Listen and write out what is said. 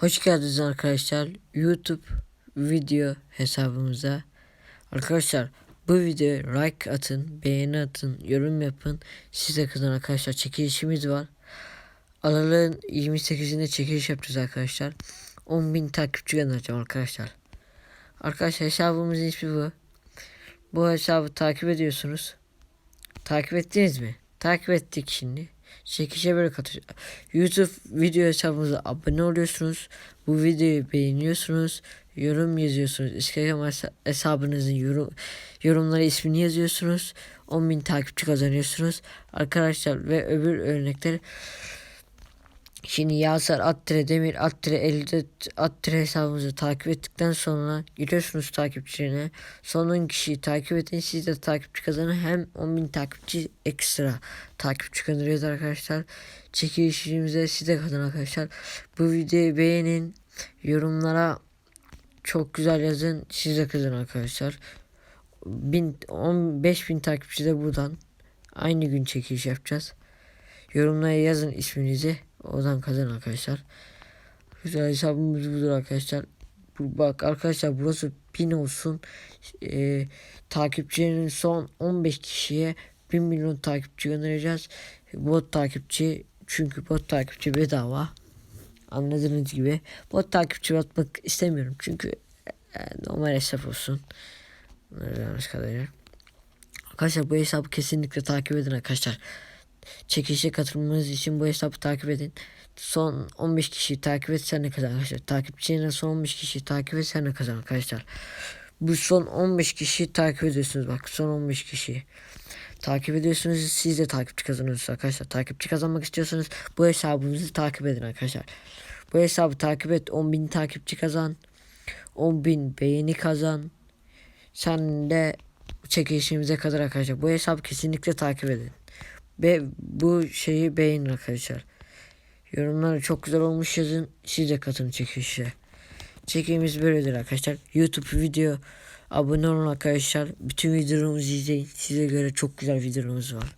Hoş geldiniz arkadaşlar YouTube video hesabımıza. Arkadaşlar bu videoya like atın, beğeni atın, yorum yapın. Size kızan arkadaşlar çekilişimiz var. Aralığın 28'inde çekiliş yapacağız arkadaşlar. 10.000 takipçi göndereceğim arkadaşlar. Arkadaşlar hesabımızın ismi bu. Bu hesabı takip ediyorsunuz. Takip ettiniz mi? Takip ettik şimdi. Çekişe böyle katıyor. YouTube video hesabımıza abone oluyorsunuz. Bu videoyu beğeniyorsunuz. Yorum yazıyorsunuz. Instagram hesa- hesabınızın yorum, yorumlara ismini yazıyorsunuz. 10.000 takipçi kazanıyorsunuz. Arkadaşlar ve öbür örnekler Şimdi Yasar Attire Demir Attire elde Attire hesabımızı takip ettikten sonra giriyorsunuz takipçilerine. Son 10 kişiyi takip edin. Siz de takipçi kazanın. Hem 10.000 takipçi ekstra takipçi kazanıyoruz arkadaşlar. Çekilişimize siz de kazanın arkadaşlar. Bu videoyu beğenin. Yorumlara çok güzel yazın. Siz de kazanın arkadaşlar. 1000 15000 takipçi de buradan aynı gün çekiliş yapacağız. Yorumlara yazın isminizi. Oradan kazan arkadaşlar. Güzel hesabımız budur arkadaşlar. Bak arkadaşlar burası pin olsun. Ee, takipçilerin son 15 kişiye 1 milyon takipçi göndereceğiz. Bot takipçi çünkü bot takipçi bedava. Anladığınız gibi. Bot takipçi atmak istemiyorum. Çünkü e, normal hesap olsun. Anladığınız kadarıyla. Arkadaşlar bu hesabı kesinlikle takip edin arkadaşlar. Çekilişe katılmanız için bu hesabı takip edin. Son 15 kişiyi takip etsen ne kadar arkadaşlar. Takipçilerine son 15 kişiyi takip etsen ne kadar arkadaşlar. Bu son 15 kişiyi takip ediyorsunuz bak son 15 kişiyi. Takip ediyorsunuz siz de takipçi kazanıyorsunuz arkadaşlar. Takipçi kazanmak istiyorsanız bu hesabınızı takip edin arkadaşlar. Bu hesabı takip et 10.000 takipçi kazan. 10.000 beğeni kazan. Sen de çekilişimize kadar arkadaşlar. Bu hesabı kesinlikle takip edin. Ve bu şeyi beğenin arkadaşlar. Yorumları çok güzel olmuş yazın. Siz de katılın çekilişe. Çekimimiz böyledir arkadaşlar. YouTube video abone olun arkadaşlar. Bütün videolarımızı izleyin. Size göre çok güzel videolarımız var.